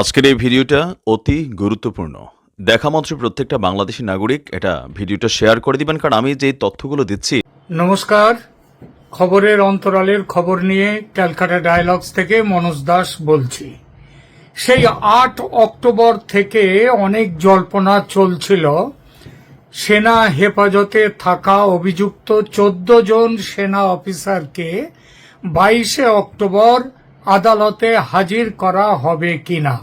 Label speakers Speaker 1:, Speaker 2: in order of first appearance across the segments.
Speaker 1: আজকের এই ভিডিওটা অতি গুরুত্বপূর্ণ। দেখা মাত্র প্রত্যেকটা বাংলাদেশি নাগরিক এটা ভিডিওটা শেয়ার করে দিবেন, কারণ আমি যে তথ্যগুলো দিচ্ছি।
Speaker 2: নমস্কার। খবরের অন্তরালের খবর নিয়ে ক্যালকাটা ডায়ালগস থেকে মনোজ দাস বলছি। সেই আট অক্টোবর থেকে অনেক জল্পনা চলছিল। সেনা হেফাজতে থাকা অভিযুক্ত চোদ্দ জন সেনা অফিসারকে বাইশে অক্টোবর আদালতে হাজির করা হবে কিনা।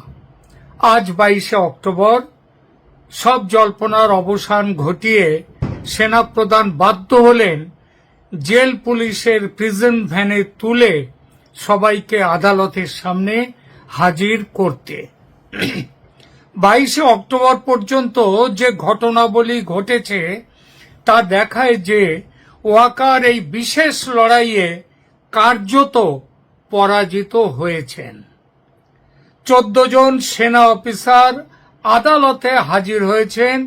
Speaker 2: আজ বাইশে অক্টোবর, সব জল্পনার অবসান ঘটিয়ে সেনাপ্রধান বাধ্য হলেন জেল পুলিশের প্রিজন ভ্যানে তুলে সবাইকে আদালতের সামনে হাজির করতে। বাইশে অক্টোবর পর্যন্ত যে ঘটনাবলী ঘটেছে তা দেখায় যে ওয়াকার এই বিশেষ লড়াইয়ে কার্যত পরাজিত হয়েছেন। চোদ্দ জন সেনা অফিসার আদালতে হাজির হয়েছেন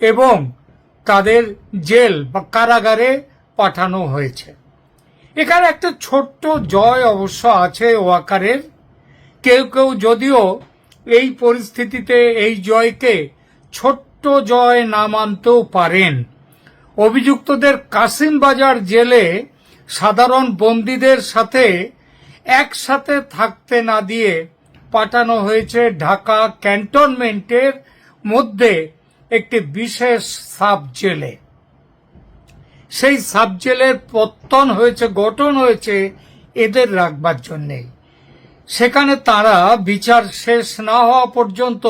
Speaker 2: এবং তাদের জেল বা কারাগারে পাঠানো হয়েছে। এখানে একটা ছোট্ট জয় অবশ্য আছে ওয়াকারের। কেউ কেউ যদিও এই পরিস্থিতিতে এই জয়কে ছোট্ট জয় না মানতেও পারেন। অভিযুক্তদের কাসিম বাজার জেলে সাধারণ বন্দীদের সাথে একসাথে থাকতে না দিয়ে পাঠানো হয়েছে ঢাকা ক্যান্টনমেন্টের মধ্যে একটি বিশেষ সাব জেলে সেই সাব জেলের পত্তন হয়েছে, গঠন হয়েছে এদের রাখবার জন্যে। সেখানে তারা বিচার শেষ না হওয়া পর্যন্ত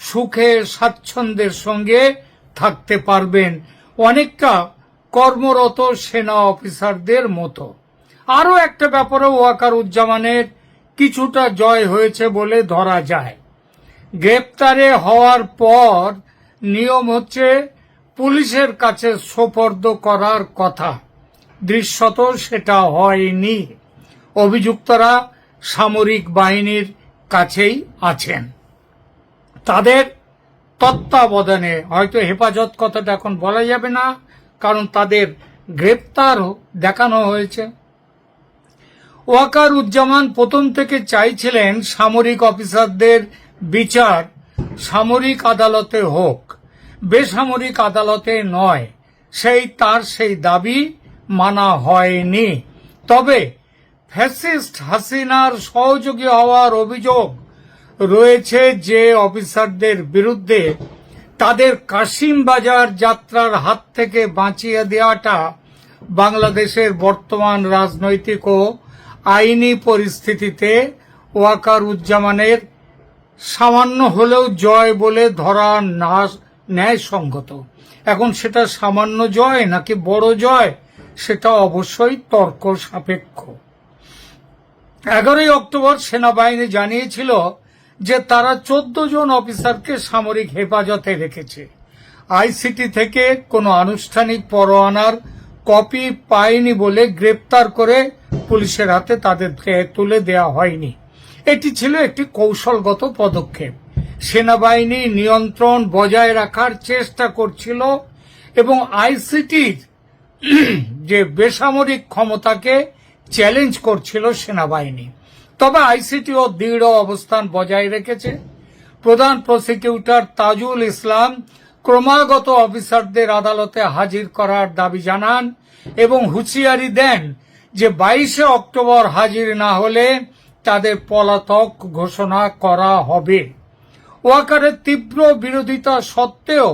Speaker 2: সুখে, স্বাচ্ছন্দ্যের সঙ্গে থাকতে পারবেন অনেকটা কর্মরত সেনা অফিসারদের মতো। আরও একটা ব্যাপারে ওয়াকার উজ্জামানের কিছুটা জয় হয়েছে বলে ধরা যায়। গ্রেপ্তারে হওয়ার পর নিয়ম হচ্ছে পুলিশের কাছে সোপর্দ করার কথা। দৃশ্যত সেটা হয়নি। অভিযুক্তরা সামরিক বাহিনীর কাছেই আছেন। তাদের তত্ত্বাবধানে হয়তো হেফাজত কথাটা এখন বলা যাবে না, কারণ তাদের গ্রেপ্তার দেখানো হয়েছে। ওয়াকার উজ্জামান প্রথম থেকে চাইছিলেন সামরিক অফিসারদের বিচার, সামরিক আদালতে হোক। বেসামরিক আদালতে নয়, সেই তার সেই দাবি মানা হয়নি। তবে ফ্যাসিস্ট হাসিনার সহযোগী হওয়ার অভিযোগ রয়েছে যে অফিসারদের বিরুদ্ধে তাদের কাশিম বাজার যাত্রার হাত থেকে বাঁচিয়ে দেওয়াটা বাংলাদেশের বর্তমান রাজনৈতিক ও আইনি পরিস্থিতিতে ওয়াকার উজ্জামানের সামান্য হলেও জয় বলে ধরা না ন্যায়সঙ্গত। এখন সেটা সামান্য জয় নাকি বড় জয়, সেটা অবশ্যই তর্ক সাপেক্ষ। এগারোই অক্টোবর সেনাবাহিনী জানিয়েছিল যে তারা চোদ্দ জন অফিসারকে সামরিক হেফাজতে রেখেছে। আইসিটি থেকে কোনো আনুষ্ঠানিক পরোয়ানার কপি পায়নি বলে গ্রেপ্তার করে পুলিশের হাতে তাদেরকে তুলে দেওয়া হয়নি। এটি ছিল একটি কৌশলগত পদক্ষেপ। সেনাবাহিনী নিয়ন্ত্রণ বজায় রাখার চেষ্টা করছিল এবং আইসিটির যে বেসামরিক ক্ষমতাকে চ্যালেঞ্জ করছিল সেনাবাহিনী। তবে আইসিটিও দৃঢ় অবস্থান বজায় রেখেছে। প্রধান প্রসিকিউটর তাজুল ইসলাম ক্রমাগত অফিসারদের আদালতে হাজির করার দাবি জানান এবং হুঁশিয়ারি দেন যে বাইশে অক্টোবর হাজির না হলে তাদের পলাতক ঘোষণা করা হবে। ওয়াকারের তীব্র বিরোধিতা সত্ত্বেও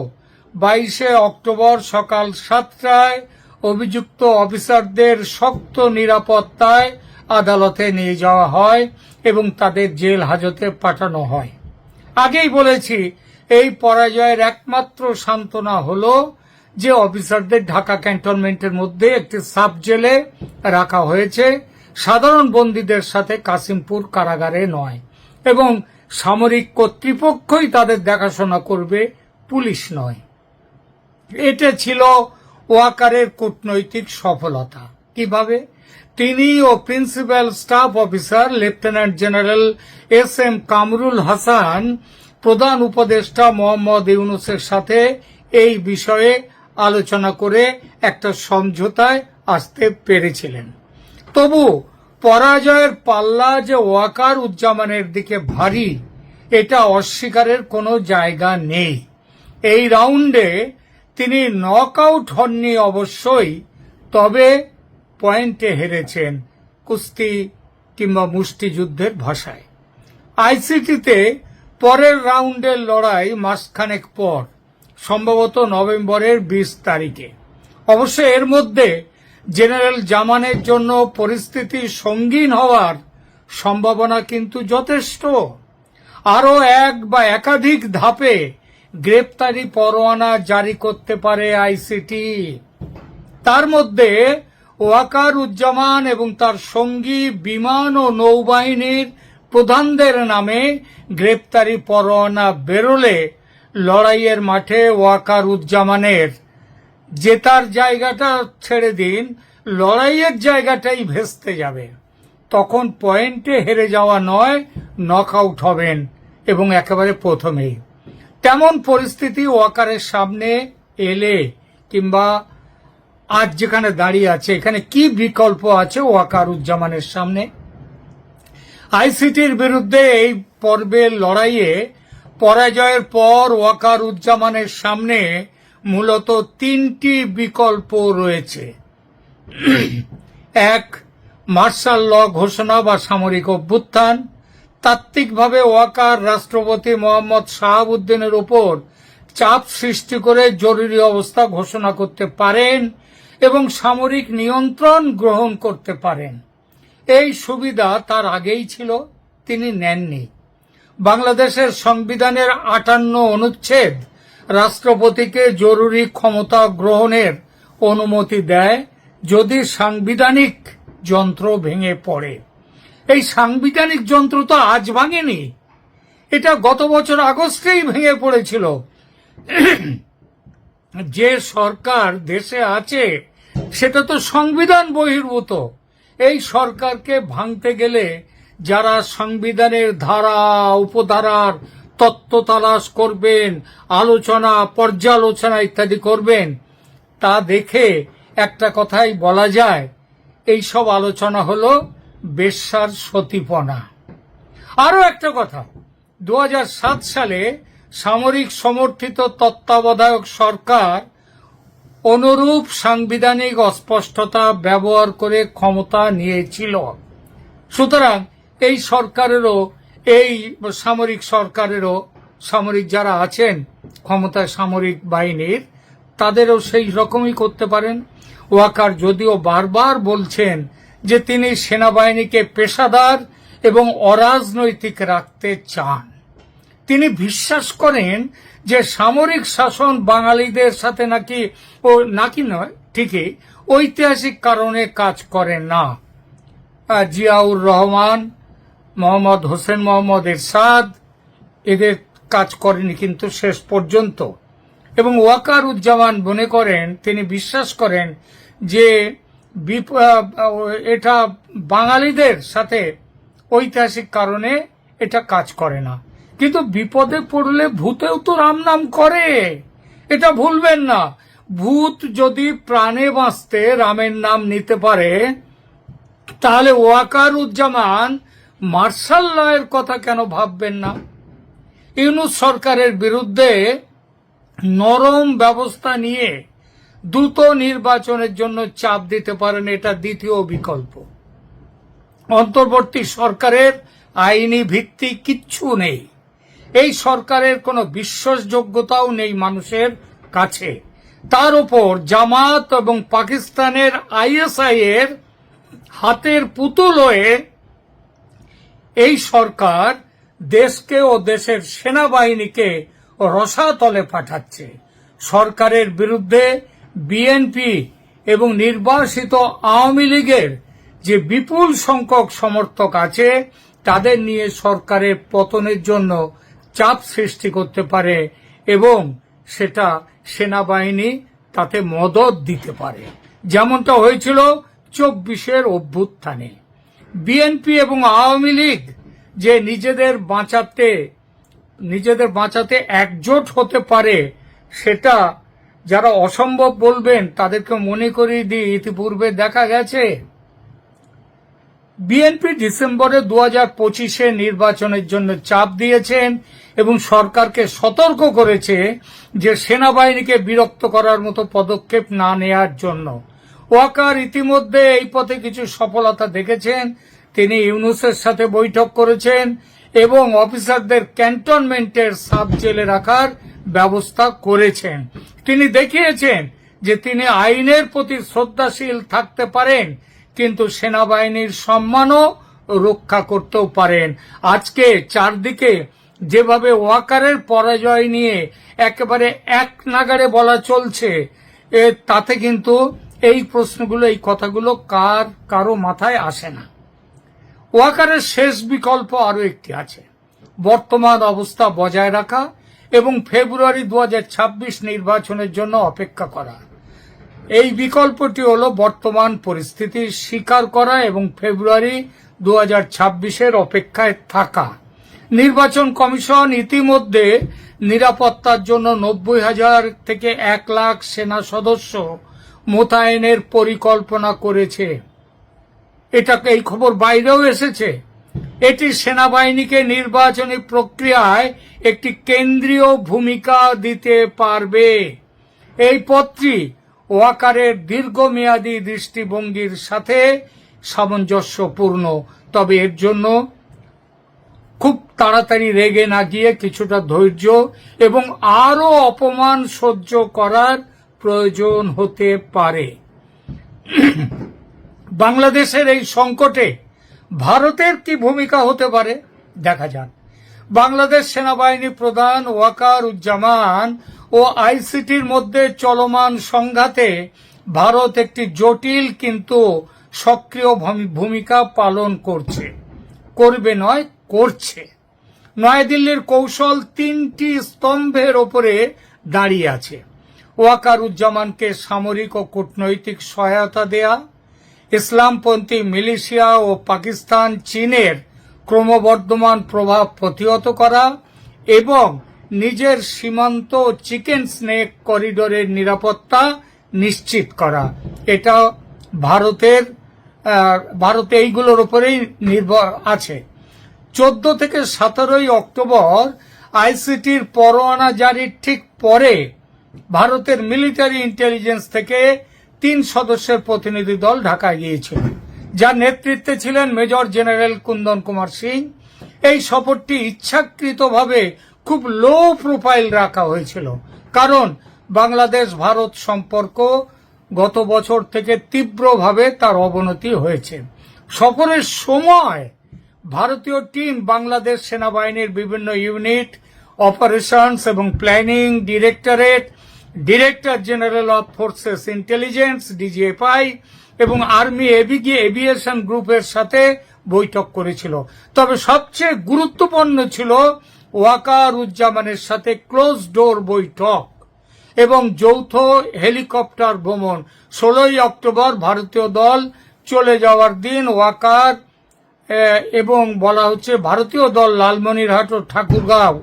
Speaker 2: বাইশে অক্টোবর সকাল সাতটায় অভিযুক্ত অফিসারদের শক্ত নিরাপত্তায় আদালতে নিয়ে যাওয়া হয় এবং তাদের জেল হাজতে পাঠানো হয়। আগেই বলেছি এই পরাজয়ের একমাত্র সান্ত্বনা হল যে অফিসারদের ঢাকা ক্যান্টনমেন্টের মধ্যে একটি সাব জেলে রাখা হয়েছে। সাধারণ বন্দীদের সাথে কাসিমপুর কারাগারে নয়। এবং সামরিক কর্তৃপক্ষই তাদের দেখাশোনা করবে, পুলিশ নয়। এটা ছিল ওয়াকারের কূটনৈতিক সফলতা। কীভাবে? তিনি ও principal staff officer lieutenant general S M Kamrul Hasan প্রধান উপদেষ্টা মোহাম্মদ ইউনুসের সাথে এই বিষয়ে আলোচনা করে একটা সমঝোতায় আসতে পেরেছিলেন। তবু পরাজয়ের পাল্লা যে ওয়াকার উজ্জামানের দিকে ভারী, এটা অস্বীকারের কোনো জায়গা নেই। এই রাউন্ডে তিনি নক আউট হননি অবশ্যই, তবে পয়েন্টে হেরেছেন কুস্তি কিংবা মুষ্টিযুদ্ধের ভাষায়। আইসিটিতে পরের রাউন্ডের লড়াই মাসখানেক পর, সম্ভবত নভেম্বরের বিশ তারিখে। অবশ্য এর মধ্যে জেনারেল জামানের জন্য পরিস্থিতি সঙ্গীন হওয়ার সম্ভাবনা কিন্তু যথেষ্ট। আরও এক বা একাধিক ধাপে গ্রেপ্তারি পরোয়ানা জারি করতে পারে আইসিটি। তার মধ্যে ওয়াকার উজ্জামান এবং তার সঙ্গী বিমান ও নৌবাহিনীর প্রধানদের নামে গ্রেপ্তারি পরোয়ানা বেরোলে লড়াইয়ের মাঠে ওয়াকার উজ্জামানের জেতার জায়গাটা ছেড়ে দিন, লড়াইয়ের জায়গাটাই ভেস্তে যাবে। তখন পয়েন্টে হেরে যাওয়া নয় নক আউট হবেন এবং একেবারে প্রথমেই। তেমন পরিস্থিতি ওয়াকারের সামনে এলে কিংবা আজ যেখানে দাঁড়িয়ে আছে, এখানে কি বিকল্প আছে ওয়াকার উজ্জামানের সামনে? আইসিটির বিরুদ্ধে এই পর্বের লড়াইয়ে পরাজয়ের পর ওয়াকার উজ্জামানের সামনে মূলত তিনটি বিকল্প রয়েছে। এক, মার্শাল ল ঘোষণা বা সামরিক অভ্যুত্থান। তাত্ত্বিকভাবে ওয়াকার রাষ্ট্রপতি মোহাম্মদ শাহাবুদ্দিনের উপর চাপ সৃষ্টি করে জরুরি অবস্থা ঘোষণা করতে পারেন এবং সামরিক নিয়ন্ত্রণ গ্রহণ করতে পারেন। এই সুবিধা তার আগেই ছিল, তিনি নেননি। বাংলাদেশের সংবিধানের আটান্ন অনুচ্ছেদ রাষ্ট্রপতিকে জরুরি ক্ষমতা গ্রহণের অনুমতি দেয় যদি সাংবিধানিক যন্ত্র ভেঙে পড়ে। এই সাংবিধানিক যন্ত্র তো আজ ভাঙেনি। এটা গত বছর আগস্টেই ভেঙে পড়েছিল। যে সরকার দেশে আছে, সেটা তো সংবিধান বহির্ভূত। এই সরকারকে ভাঙতে গেলে যারা সংবিধানের ধারা, উপধারার তত্ত্ব তালাশ করবেন, আলোচনা, পর্যালোচনা ইত্যাদি করবেন, তা দেখে একটা কথাই বলা যায় এই সব আলোচনা হলো বেশ্যার সতীপনা। আরও একটা কথা দু হাজার সাত সালে সামরিক সমর্থিত তত্ত্বাবধায়ক সরকার অনুরূপ সাংবিধানিক অস্পষ্টতা ব্যবহার করে ক্ষমতা নিয়েছিল। সুতরাং এই সরকারেরও, এই সামরিক সরকারেরও সামরিক যারা আছেন, ক্ষমতায় সামরিক বাহিনীর, তাদেরও সেই রকমই করতে পারেন। ওয়াকার যদিও বারবার বলছেন যে তিনি সেনাবাহিনীকে পেশাদার এবং অরাজনৈতিক রাখতে চান। তিনি বিশ্বাস করেন যে সামরিক শাসন বাঙালিদের সাথে নাকি, ও নাকি নয়, ঠিকই, ঐতিহাসিক কারণে কাজ করে না। জিয়াউর রহমান, মোহাম্মদ হোসেন মোহাম্মদ এরশাদ, এদের কাজ করেনি কিন্তু শেষ পর্যন্ত। এবং ওয়াকার উজ্জামান মনে করেন, তিনি বিশ্বাস করেন যে এটা বাঙালিদের সাথে ঐতিহাসিক কারণে এটা কাজ করে না। কিন্তু বিপদে পড়লে ভূতেও তো রাম নাম করে। এটা ভুলবেন না। ভূত যদি প্রাণে বাঁচতে রামের নাম নিতে পারে, তাহলে ওয়াকার উজ্জামান মার্শাল লয়ের কথা কেন ভাববেন না? ইউনুস সরকারের বিরুদ্ধে নরম ব্যবস্থা নিয়ে দ্রুত নির্বাচনের জন্য চাপ দিতে পারেন, এটা দ্বিতীয় বিকল্প। অন্তর্বর্তী সরকারের আইনি ভিত্তি কিচ্ছু নেই। এই সরকারের কোনো বিশ্বাসযোগ্যতাও নেই মানুষের কাছে। তার উপর জামাত এবং পাকিস্তানের আইএসআই এর হাতের পুতুল হয়ে এই সরকার দেশকে ও দেশের সেনাবাহিনীকে রসাতলে পাঠাচ্ছে। সরকারের বিরুদ্ধে বিএনপি এবং নির্বাসিত আওয়ামী লীগের যে বিপুল সংখ্যক সমর্থক আছে, তাদের নিয়ে সরকারের পতনের জন্য চাপ সৃষ্টি করতে পারে এবং সেটা সেনাবাহিনী তাতে মদত দিতে পারে। যেমনটা হয়েছিল চব্বিশের অভ্যুত্থানে। বিএনপি এবং আওয়ামী লীগ যে নিজেদের বাঁচাতে নিজেদের বাঁচাতে একজোট হতে পারে, সেটা যারা অসম্ভব বলবেন, তাদেরকে মনে করিয়ে দিই। ইতিপূর্বে দেখা গেছে বিএনপি ডিসেম্বরে দু হাজার পঁচিশে নির্বাচনের জন্য চাপ দিয়েছেন এবং সরকারকে সতর্ক করেছে যে সেনাবাহিনীকে বিরক্ত করার মতো পদক্ষেপ না নেয়ার জন্য। ওয়াকার ইতিমধ্যে এই পথে কিছু সফলতা দেখেছেন। তিনি ইউনুসের সাথে বৈঠক করেছেন এবং অফিসারদের ক্যান্টনমেন্টের সাব জেলে রাখার ব্যবস্থা করেছেন। তিনি দেখিয়েছেন যে তিনি আইনের প্রতি শ্রদ্ধাশীল থাকতে পারেন কিন্তু সেনাবাহিনীর সম্মানও রক্ষা করতেও পারেন। আজকে চারদিকে যেভাবে ওয়াকারের পরাজয় নিয়ে একেবারে এক নাগারে বলা চলছে তাতে কিন্তু এই প্রশ্নগুলো, এই কথাগুলো কার, কারও মাথায় আসে না। ওয়াকারের শেষ বিকল্প আরও একটি আছে। বর্তমান অবস্থা বজায় রাখা এবং ফেব্রুয়ারি দু হাজার ছাব্বিশ নির্বাচনের জন্য অপেক্ষা করা। এই বিকল্পটি হলো বর্তমান পরিস্থিতি স্বীকার করা এবং ফেব্রুয়ারি দু হাজার অপেক্ষায় থাকা। নির্বাচন কমিশন ইতিমধ্যে নিরাপত্তার জন্য নব্বই হাজার থেকে এক লাখ সেনা সদস্য মোতায়েনের পরিকল্পনা করেছে। এটা এই খবর বাইরেও এসেছে। এটি সেনাবাহিনীকে নির্বাচনী প্রক্রিয়ায় একটি কেন্দ্রীয় ভূমিকা দিতে পারবে। এই পত্রটি ওয়াকারের দীর্ঘমেয়াদী দৃষ্টিভঙ্গির সাথে সামঞ্জস্যপূর্ণ। তবে এর জন্য খুব তাড়াতাড়ি রেগে না গিয়ে কিছুটা ধৈর্য এবং আরও অপমান সহ্য করার প্রয়োজন হতে পারে। বাংলাদেশের এই সংকটে ভারতের কি ভূমিকা হতে পারে? দেখা যাক। বাংলাদেশ সেনাবাহিনী প্রধান ওয়াকার উজ্জামান ও আইসিটির মধ্যে চলমান সংঘাতে ভারত একটি জটিল কিন্তু সক্রিয় ভূমিকা পালন করছে। করবে নয়, করছে। নয়াদিল্লির কৌশল তিনটি স্তম্ভের ওপরে দাঁড়িয়ে আছে। ওয়াকার উজ্জামানকে সামরিক ও কূটনৈতিক সহায়তা দেয়া, ইসলামপন্থী মিলিশিয়া ও পাকিস্তান চীনের ক্রমবর্ধমান প্রভাব প্রতিহত করা এবং নিজের সীমান্ত চিকেন স্নেক করিডোরের নিরাপত্তা নিশ্চিত করা। এটা ভারতের ভারতে এইগুলোর উপরেই নির্ভর আছে। চোদ্দ থেকে সতেরোই অক্টোবর আইসিটির পরোয়ানা জারির ঠিক পরে ভারতের মিলিটারি ইন্টেলিজেন্স থেকে তিন সদস্যের প্রতিনিধি দল ঢাকায় গিয়েছিল, যার নেতৃত্বে ছিলেন মেজর জেনারেল কুন্দন কুমার সিং। এই সফরটি ইচ্ছাকৃতভাবে খুব লো প্রোফাইল রাখা হয়েছিল। কারণ বাংলাদেশ ভারত সম্পর্ক গত বছর থেকে তীব্রভাবে তার অবনতি হয়েছে। সফরের সময় ভারতীয় টিম বাংলাদেশ সেনাবাহিনীর বিভিন্ন ইউনিট অপারেশনস এবং planning directorate director general of forces intelligence DGFI এবং আর্মি এবিগি এভিয়েশন গ্রুপের সাথে বৈঠক করেছিল। তবে সবচেয়ে গুরুত্বপূর্ণ ছিল ওয়াকার উজ্জামানের সাথে ক্লোজ ডোর বৈঠক এবং যৌথ হেলিকপ্টার ভ্রমণ। ষোলোই অক্টোবর ভারতীয় দল চলে যাওয়ার দিন ওয়াকার এবং বলা হচ্ছে ভারতীয় দল লালমনিরহাট ও ঠাকুরগাঁও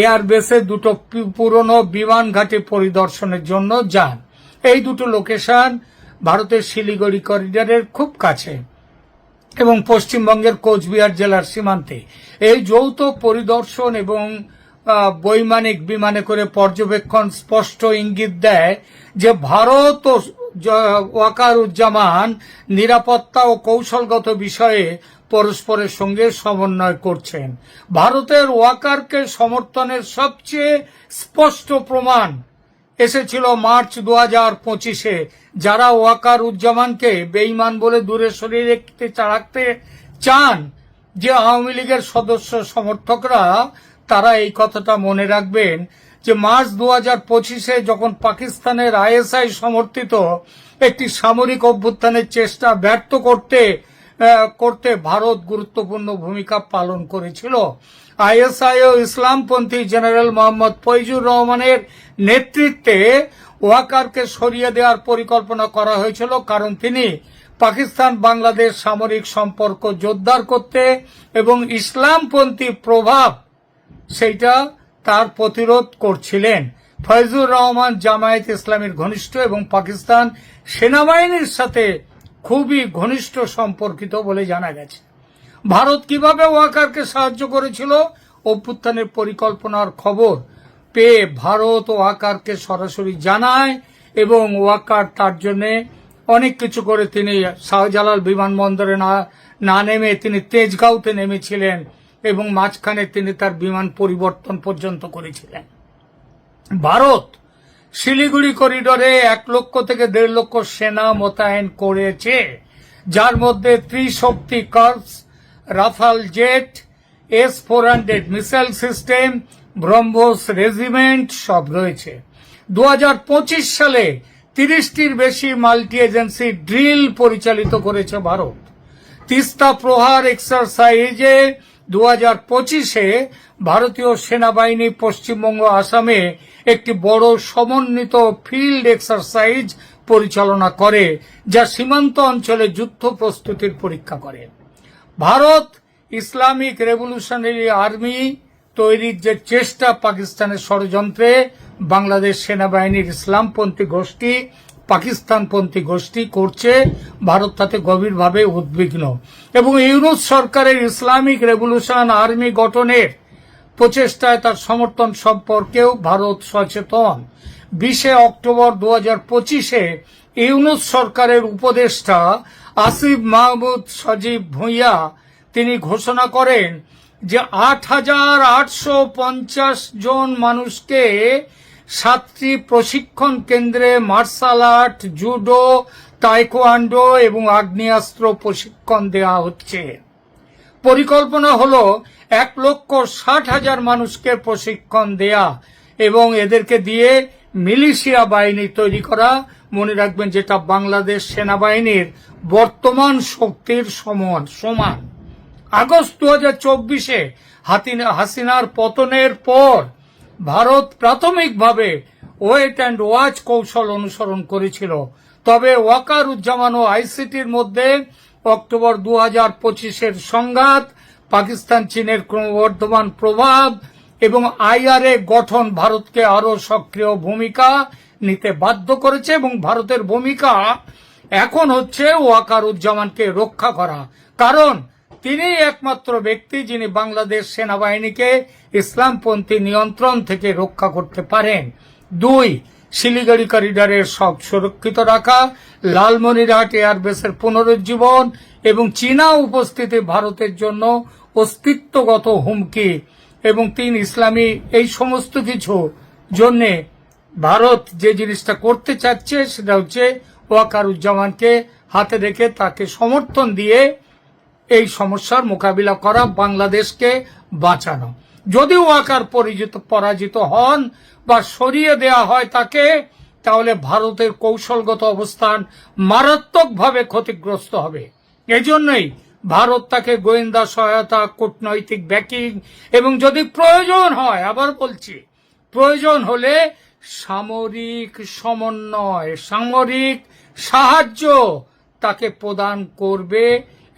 Speaker 2: এয়ারবেসে দুটো পুরনো বিমান ঘাটে পরিদর্শনের জন্য যান। এই দুটো লোকেশন ভারতের শিলিগুড়ি করিডোরের খুব কাছে। এবং পশ্চিমবঙ্গের কোচবিহার জেলার সীমান্তে। এই যৌথ পরিদর্শন এবং বৈমানিক বিমানে করে পর্যবেক্ষণ স্পষ্ট ইঙ্গিত দেয় যে ভারত ও ওয়াকারুজ্জামান নিরাপত্তা ও কৌশলগত বিষয়ে পরস্পরের সঙ্গে সমন্বয় করছেন। ভারতের ওয়াকারকে সমর্থনের সবচেয়ে স্পষ্ট প্রমাণ এসেছিল মার্চ দু হাজার পঁচিশে। যারা ওয়াকার উজ্জামানকে বেইমান বলে দূরে সরিয়ে রাখতে রাখতে চান, যে আওয়ামী লীগের সদস্য সমর্থকরা, তারা এই কথাটা মনে রাখবেন যে মার্চ দু হাজার পঁচিশে যখন পাকিস্তানের আইএসআই সমর্থিত একটি সামরিক অভ্যুত্থানের চেষ্টা ব্যর্থ করতে করতে ভারত গুরুত্বপূর্ণ ভূমিকা পালন করেছিল আইএসআই ও ইসলামপন্থী জেনারেল মোহাম্মদ ফৈজুর রহমানের নেতৃত্বে ওয়াকারকে সরিয়ে দেওয়ার পরিকল্পনা করা হয়েছিল, কারণ তিনি পাকিস্তান বাংলাদেশ সামরিক সম্পর্ক জোরদার করতে এবং ইসলামপন্থী প্রভাব সেইটা তার প্রতিরোধ করছিলেন। ফয়জুর রহমান জামায়াত ইসলামের ঘনিষ্ঠ এবং পাকিস্তান সেনাবাহিনীর সাথে খুবই ঘনিষ্ঠ সম্পর্কিত বলে জানা গেছে। ভারত কীভাবে ওয়াকারকে সাহায্য করেছিল? অভ্যুত্থানের পরিকল্পনার খবর পেয়ে ভারত ওয়াকারকে সরাসরি জানায় এবং ওয়াকার তার জন্য অনেক কিছু করে তিনি শাহজালাল বিমানবন্দরে না না নেমে তিনি তেজগাঁওতে নেমেছিলেন এবং মাঝখানে তিনি তার বিমান পরিবর্তন পর্যন্ত করেছিলেন। ভারত শিলিগুড়ি করিডোরে এক লক্ষ থেকে দেড় লক্ষ সেনা মোতায়েন করেছে, যার মধ্যে Trishakti curves Rafale jet S four hundred missile system BrahMos regiment সব রয়েছে। দু হাজার পঁচিশ সালে তিরিশটির বেশি মাল্টি এজেন্সি ড্রিল পরিচালিত করেছে ভারত। তিস্তা প্রহার এক্সারসাইজে দু হাজার পঁচিশে ভারতীয় সেনাবাহিনী পশ্চিমবঙ্গ আসামে একটি বড় সমন্বিত ফিল্ড এক্সারসাইজ পরিচালনা করে, যা সীমান্ত অঞ্চলে যুদ্ধ প্রস্তুতির পরীক্ষা করে। ভারত ইসলামিক রেভলিউশনারি আর্মি তৈরির যে চেষ্টা পাকিস্তানের ষড়যন্ত্রে, বাংলাদেশ সেনাবাহিনীর ইসলামপন্থী গোষ্ঠী, পাকিস্তানপন্থী গোষ্ঠী করছে, ভারত তাতে গভীরভাবে উদ্বিগ্ন। এবং ইউনুস সরকারের ইসলামিক রেভলিউশন আর্মি গঠনের প্রচেষ্টায় তার সমর্থন সম্পর্কেও ভারত সচেতন। বিশে অক্টোবর দু হাজার পঁচিশে ইউনুস সরকারের উপদেষ্টা আসিফ মাহমুদ সজীব ভূঁইয়া, তিনি ঘোষণা করেন যে আট হাজার আটশো পঞ্চাশ জন মানুষকে সাতটি প্রশিক্ষণ কেন্দ্রে মার্শাল আর্ট, জুডো, তাইকোয়ান্ডো এবং আগ্নেয়াস্ত্র প্রশিক্ষণ দেওয়া হচ্ছে। পরিকল্পনা হল এক লক্ষ ষাট হাজার মানুষকে প্রশিক্ষণ দেয়া এবং এদেরকে দিয়ে মিলিশিয়া বাহিনী তৈরি করা, মনে রাখবেন যেটা বাংলাদেশ সেনাবাহিনীর বর্তমান শক্তির সমান সমান। আগস্ট দু হাজার চব্বিশে হাসিনার পতনের পর ভারত প্রাথমিকভাবে ওয়েট অ্যান্ড ওয়াচ কৌশল অনুসরণ করেছিল। তবে ওয়াকার উজ্জামান ও আইসিটির মধ্যে অক্টোবর দু হাজার পঁচিশের সংঘাত পাকিস্তান চীনের ক্রমবর্ধমান প্রভাব এবং আইআরএ গঠন ভারতকে আরও সক্রিয় ভূমিকা নিতে বাধ্য করেছে এবং ভারতের ভূমিকা এখন হচ্ছে ওয়াকারুজ্জামানকে রক্ষা করা। কারণ তিনি একমাত্র ব্যক্তি যিনি বাংলাদেশ সেনাবাহিনীকে ইসলামপন্থী নিয়ন্ত্রণ থেকে রক্ষা করতে পারেন। দুই শিলিগুড়ি করিডোরের সব সুরক্ষিত রাখা, লালমনিরহাট এয়ারবেসের পুনরুজ্জীবন এবং চীনা উপস্থিতি ভারতের জন্য অস্তিত্বগত হুমকি এবং তিন ইসলামী এই সমস্ত কিছু জন্যে ভারত যে জিনিসটা করতে চাচ্ছে সেটা হচ্ছে ওয়াকারুজ্জামানকে হাতে রেখে তাকে সমর্থন দিয়ে এই সমস্যার মোকাবিলা করা, বাংলাদেশকে বাঁচানো। যদি ওয়াকার পরিচিত, পরাজিত হন বা সরিয়ে দেয়া হয় তাকে, তাহলে ভারতের কৌশলগত অবস্থান মারাত্মকভাবে ক্ষতিগ্রস্ত হবে। এজন্যই ভারত তাকে গোয়েন্দা সহায়তা, কূটনৈতিক ব্যাকিং এবং যদি প্রয়োজন হয়, আবার বলছি, প্রয়োজন হলে সামরিক সমন্বয়, সামরিক সাহায্য তাকে প্রদান করবে,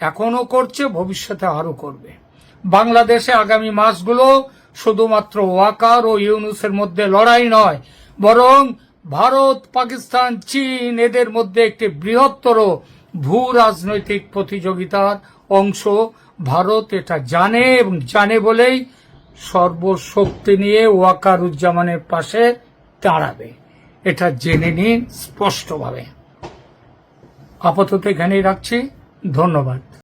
Speaker 2: এখনও করছে, ভবিষ্যতে আরও করবে। বাংলাদেশে আগামী মাসগুলো শুধুমাত্র ওয়াকার ও ইউনুসের মধ্যে লড়াই নয়, বরং ভারত, পাকিস্তান, চীন, এদের মধ্যে একটি বৃহত্তর ভূ রাজনৈতিক প্রতিযোগিতার অংশ। ভারত এটা জানে এবং জানে বলেই সর্বশক্তি নিয়ে ওয়াকারুজ্জামানের পাশে দাঁড়াবে। এটা জেনে নিন স্পষ্টভাবে। আপাতত এখানেই রাখছি। ধন্যবাদ।